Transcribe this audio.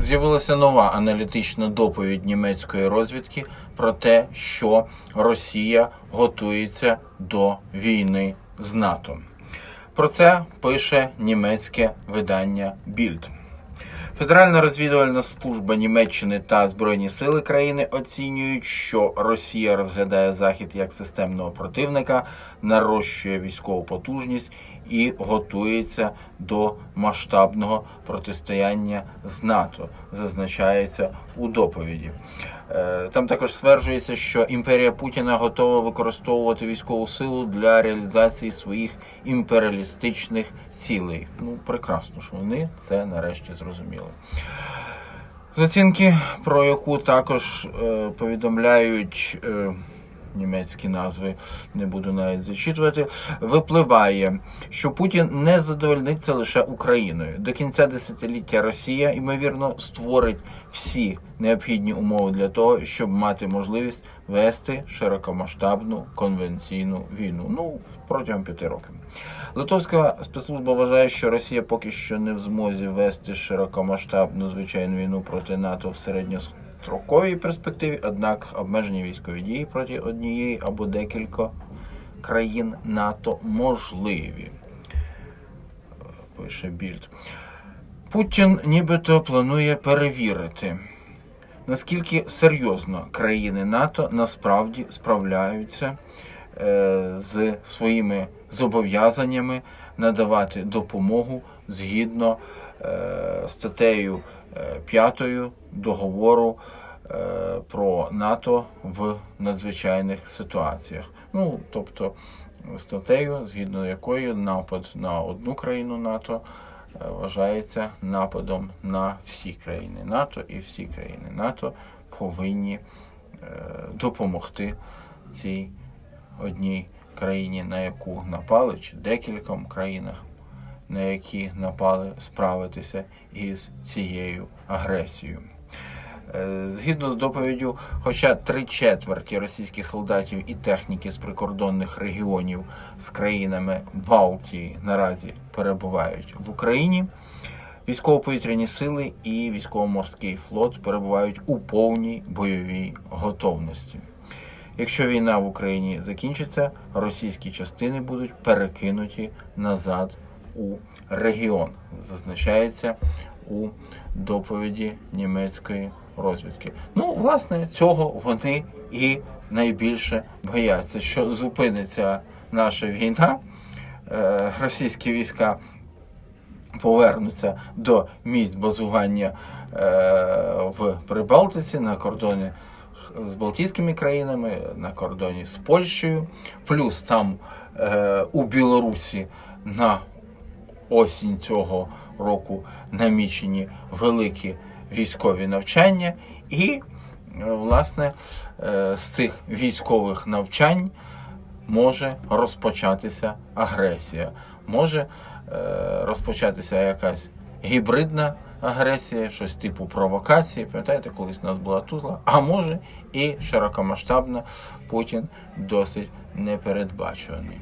З'явилася нова аналітична доповідь німецької розвідки про те, що Росія готується до війни з НАТО. Про це пише німецьке видання Більд. Федеральна розвідувальна служба Німеччини та Збройні сили країни оцінюють, що Росія розглядає Захід як системного противника, нарощує військову потужність і готується до масштабного протистояння з НАТО, зазначається у доповіді. Е, Там також стверджується, що імперія Путіна готова використовувати військову силу для реалізації своїх імперіалістичних цілей. Ну, прекрасно, що вони це нарешті зрозуміли. З оцінки, про яку також е, повідомляють е, німецькі назви, не буду навіть зачитувати, випливає, що Путін не задовольниться лише Україною. До кінця десятиліття Росія, ймовірно, створить всі необхідні умови для того, щоб мати можливість вести широкомасштабну конвенційну війну. Ну, протягом п'яти років. Литовська спецслужба вважає, що Росія поки що не в змозі вести широкомасштабну звичайну війну проти НАТО в середньостроковій перспективі, однак обмежені військові дії проти однієї або декілька країн НАТО можливі. Пише Більд. Путін нібито планує перевірити, наскільки серйозно країни НАТО насправді справляються е, з своїми зобов'язаннями надавати допомогу згідно е, статтею 5 договору е, про НАТО в надзвичайних ситуаціях. Ну, тобто статтею, згідно якої напад на одну країну НАТО е, вважається нападом на всі країни НАТО, і всі країни НАТО повинні е, допомогти цій одній країні, на яку напали, чи декільком країнах, на які напали справитися із цією агресією. Е, Згідно з доповіддю, хоча три четверті російських солдатів і техніки з прикордонних регіонів з країнами Балтії наразі перебувають в Україні, військово-повітряні сили і військово-морський флот перебувають у повній бойовій готовності. Якщо війна в Україні закінчиться, російські частини будуть перекинуті назад у регіон, зазначається у доповіді німецької розвідки. Ну, власне, цього вони і найбільше бояться, що зупиниться наша війна, е, російські війська повернуться до місць базування е, в Прибалтиці на кордоні з Балтійськими країнами, на кордоні з Польщею, плюс там е, у Білорусі на осінь цього року намічені великі військові навчання, і, е, власне, е, з цих військових навчань може розпочатися агресія, може е, розпочатися якась гібридна агресія, щось типу провокації. Пам'ятаєте, колись у нас була Тузла, а може і широкомасштабна Путін досить непередбачуваний.